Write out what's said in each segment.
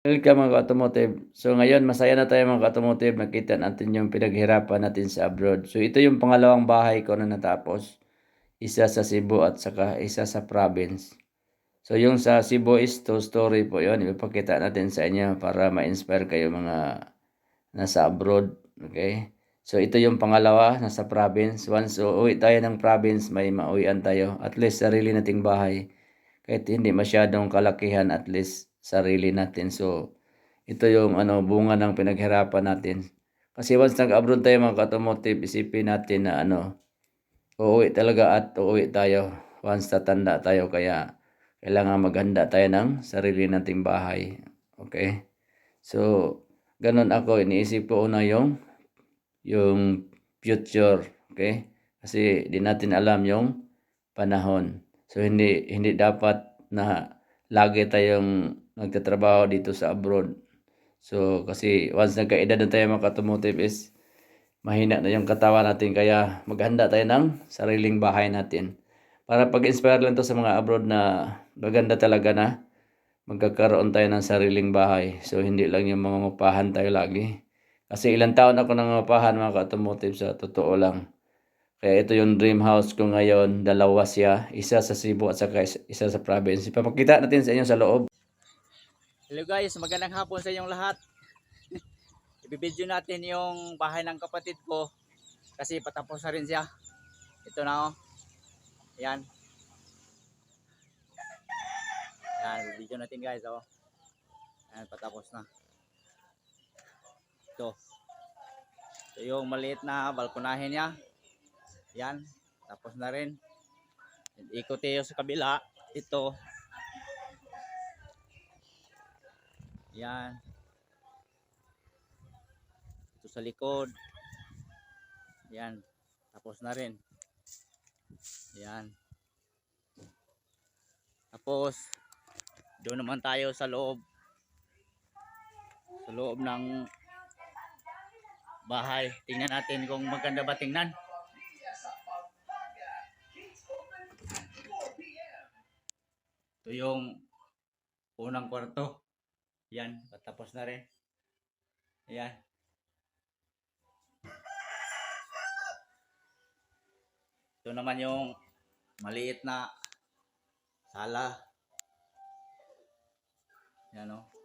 Welcome mga automotive. So ngayon masaya na tayo mga automotive. Nakita natin yung pinaghirapan natin sa abroad. So ito yung pangalawang bahay ko na natapos. Isa sa Cebu at saka isa sa province. So yung sa Cebu is two story po yon. Ipapakita natin sa inyo para ma-inspire kayo mga nasa abroad. Okay? So ito yung pangalawa nasa province. Once uuwi tayo ng province may mauwian tayo. At least sarili nating bahay. Kahit hindi masyadong kalakihan at least sarili natin. So, ito yung ano, bunga ng pinaghirapan natin. Kasi once nag-abroad tayo mga automotive, isipin natin na ano, uuwi talaga at uuwi tayo. Once tatanda tayo, kaya kailangan maghanda tayo ng sarili nating bahay. Okay? So, ganun ako, iniisip ko una yung, yung future. Okay? Kasi di natin alam yung panahon. So, hindi, hindi dapat na lagi tayong nagtatrabaho dito sa abroad. So, kasi once nagkaedad na tayo mga automotive is mahina na yung katawan natin kaya maghanda tayo ng sariling bahay natin. Para pag-inspire lang to sa mga abroad na maganda talaga na magkakaroon tayo ng sariling bahay. So, hindi lang yung mga mapahan tayo lagi. Kasi ilang taon ako nang mapahan mga automotive sa totoo lang. Kaya ito yung dream house ko ngayon. Dalawa siya. Isa sa Cebu at saka is- isa sa province. Ipapakita natin sa inyo sa loob. Hello guys, magandang hapon sa inyong lahat. Ibibidyo natin yung bahay ng kapatid ko kasi patapos na rin siya. Ito na oh. Yan. Yan, ibibidyo natin guys oh. Yan, patapos na. Ito. Ito yung maliit na balkonahin niya. Yan, tapos na rin. Ikot tayo sa kabila. Ito, Yan. Ito sa likod. Yan. Tapos na rin. Yan. Tapos, doon naman tayo sa loob. Sa loob ng bahay. Tingnan natin kung maganda ba tingnan. Yung unang kwarto. Yan, patapos na rin. Ayan. Ito naman yung maliit na sala. Yan o. Yan.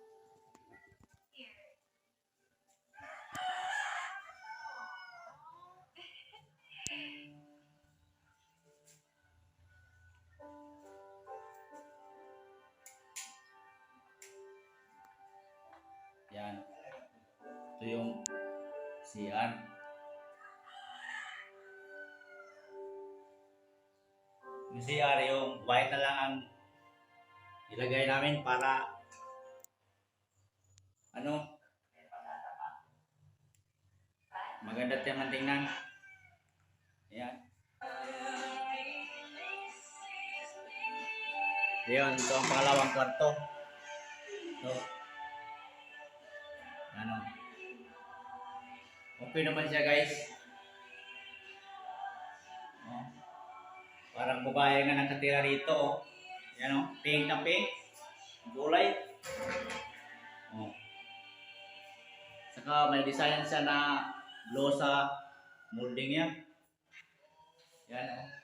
Ito yung CR. Yung CR yung white na lang ang ilagay namin para ano maganda tingnan tingnan. Yan. Yun, ito ang pangalawang kwarto. Ito. Ano? Okay naman siya guys. Oh. Parang babae nga nakatira rito. Oh. Yan oh. Pink na pink. Gulay. Oh. Saka may design siya na blow molding niya. Yan oh.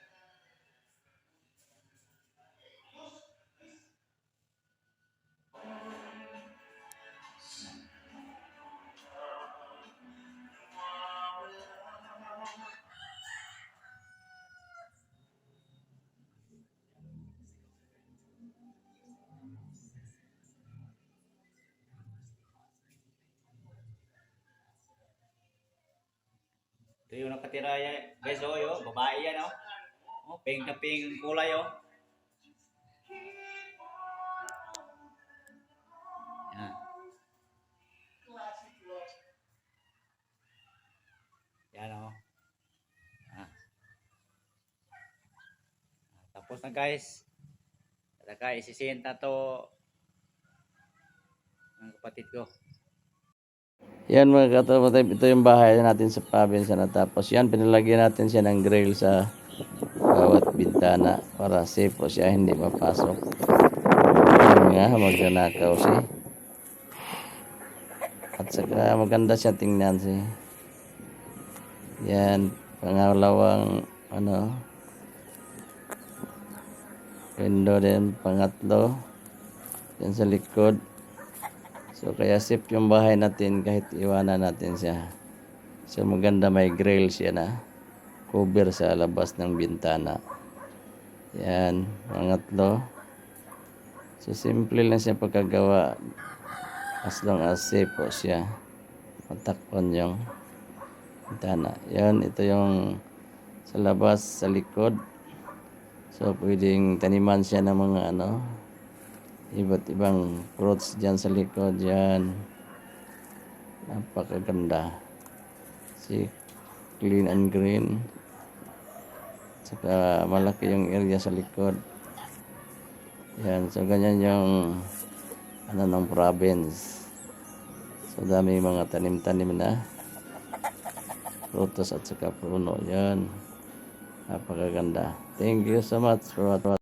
Ito yung nakatira yan. Guys, oh, yo, babae yan, oh. Oh, pink na pink kulay, oh. Yan. Yan, oh. Ah. Tapos na, guys. Saka isisinta to ng kapatid ko. Yan mga automotive, ito yung bahay natin sa province na natapos. Yan, pinalagyan natin siya ng grill sa bawat bintana para safe po siya, hindi mapasok. Yan nga, magnanakaw siya. At saka maganda siya tingnan si. Yan, pangalawang ano, window din, pangatlo. Yan sa likod. So kaya safe yung bahay natin kahit iwanan natin siya. So maganda may grill siya na cover sa labas ng bintana. Yan, pangatlo. So simple lang siya pagkagawa as long as safe po siya. Matakpan yung bintana. Yan, ito yung sa labas, sa likod. So pwedeng taniman siya ng mga ano, iba't ibang fruits dyan sa likod yan. Napakaganda. Si clean and green. Saka malaki yung area sa likod. Yan so ganyan yung ano ng province. So dami mga tanim-tanim na prutas at saka puno. Yan napakaganda. Thank you so much for watching